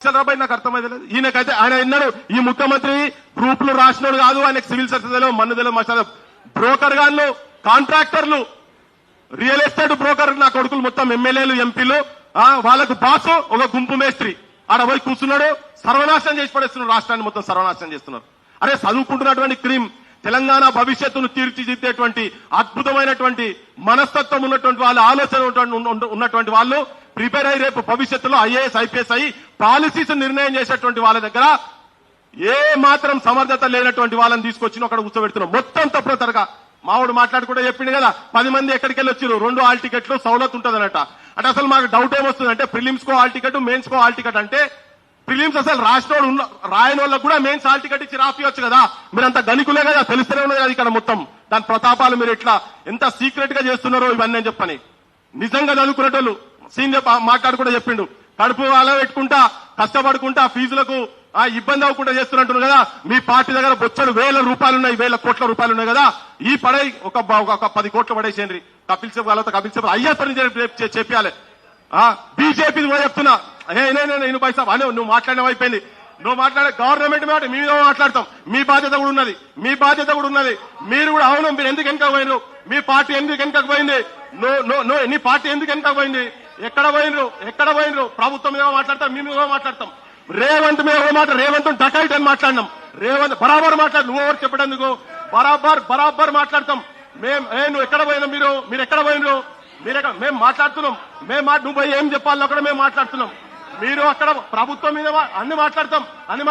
చంద్రబాబు నాకు అర్థమైతే లేదు. ఈయనకైతే ఆయన విన్నాడు ఈ ముఖ్యమంత్రి గ్రూపులు రాసినోడు కాదు ఆయనకు సివిల్ సర్వీస్ తెలియదు మన్ను తెలియదు బ్రోకర్ గాళ్ళు కాంట్రాక్టర్లు రియల్ ఎస్టేట్ బ్రోకర్ నా కొడుకులు మొత్తం ఎమ్మెల్యేలు ఎంపీలు ఆ, వాళ్ళకు బాసు ఒక గుంపు మేస్త్రి. ఆడ పోయి కూర్చున్నాడు సర్వనాశనం చేసి పడేస్తున్నారు రాష్ట్రాన్ని మొత్తం సర్వనాశనం చేస్తున్నారు అరే చదువుకుంటున్నటువంటి క్రీమ్ తెలంగాణ భవిష్యత్తును తీర్చిదిద్దేటువంటి అద్భుతమైనటువంటి మనస్తత్వం ఉన్నటువంటి వాళ్ళు ఆలోచన ఉన్నటువంటి వాళ్ళు ప్రిపేర్ అయ్యి రేపు భవిష్యత్తులో ఐఏఎస్ ఐపీఎస్ అయ్యి పాలసీస్ నిర్ణయం చేసేటువంటి వాళ్ళ దగ్గర ఏ మాత్రం సమర్థత లేనటువంటి వాళ్ళని తీసుకొచ్చి అక్కడ కూర్చోబెడుతున్నాం. మొత్తం తప్పుతరగా మావాడు మాట్లాడుకుంటే చెప్పిండు కదా పది మంది ఎక్కడికి వెళ్ళి వచ్చారు రెండు ఆల్ టికెట్లు సౌలత్ ఉంటుందన్నట అంటే అసలు మాకు డౌట్ ఏమొస్తుంది అంటే ప్రిలిమ్స్ కో ఆల్ టికెట్ మెయిన్స్ కో ఆల్ టికెట్ అంటే ప్రిలిమ్స్ అసలు రాసినోడు ఉన్న రాయని వాళ్ళకు కూడా మెయిన్స్ ఆల్ టికెట్ ఇచ్చి రాపియొచ్చు కదా. మీరంత గణికులే కదా తెలుస్తూనే ఉన్నది కదా ఇక్కడ మొత్తం. దాని ప్రతాపాలు మీరు ఎట్లా ఎంత సీక్రెట్గా చేస్తున్నారో ఇవన్నీ చెప్పని. నిజంగా చదువుకునేటోళ్ళు సీనియర్ మాట్లాడుకుంటూ చెప్పిండు. కడుపు అలా పెట్టుకుంటా కష్టపడుకుంటా ఫీజులకు ఆ ఇబ్బంది అవ్వకుండా చేస్తున్నట్టు కదా. మీ పార్టీ దగ్గర బొచ్చలు వేల రూపాయలు ఉన్నాయి వేల కోట్ల రూపాయలు ఉన్నాయి కదా. ఈ పడై ఒక ఒక పది కోట్లు పడేసేయండి. కపిల్ సిబ్ కలవత కపిల్ సిబ్ అయ్యా పని చెప్పాలి. బీజేపీ చెప్తున్నా. నేను పైసా అనే నువ్వు మాట్లాడడం అయిపోయింది నువ్వు మాట్లాడే గవర్నమెంట్ మాట మీ మీద మాట్లాడతాం. మీ బాధ్యత కూడా ఉన్నది. మీ బాధ్యత కూడా ఉన్నది. మీరు కూడా అవును మీరు ఎందుకు వెనక పోయినారు మీ పార్టీ ఎందుకు వెనక పోయింది? నో నో నో నీ పార్టీ ఎందుకు వెనక పోయింది? ఎక్కడ పోయినరు? ఎక్కడ పోయినరు? ప్రభుత్వం మీద మాట్లాడతాం మేము ఏమో మాట్లాడతాం. రేవంత్ మీద మాట రేవంత్ డకైట్ అని మాట్లాడినాం. రేవంత్ బరాబర్ మాట్లాడు. నువ్వు ఎవరు చెప్పడానికి బరాబర్ బరాబర్ మాట్లాడతాం. మేం ఏ నువ్వు ఎక్కడ పోయినా మీరు? మీరు ఎక్కడ పోయినరు? మీరు ఎక్కడ మేము మాట్లాడుతున్నాం. మేము మా- నువ్వు ఏం చెప్పాలో అక్కడ మేము మాట్లాడుతున్నాం. మీరు అక్కడ ప్రభుత్వం మీద అన్ని మాట్లాడతాం. అన్ని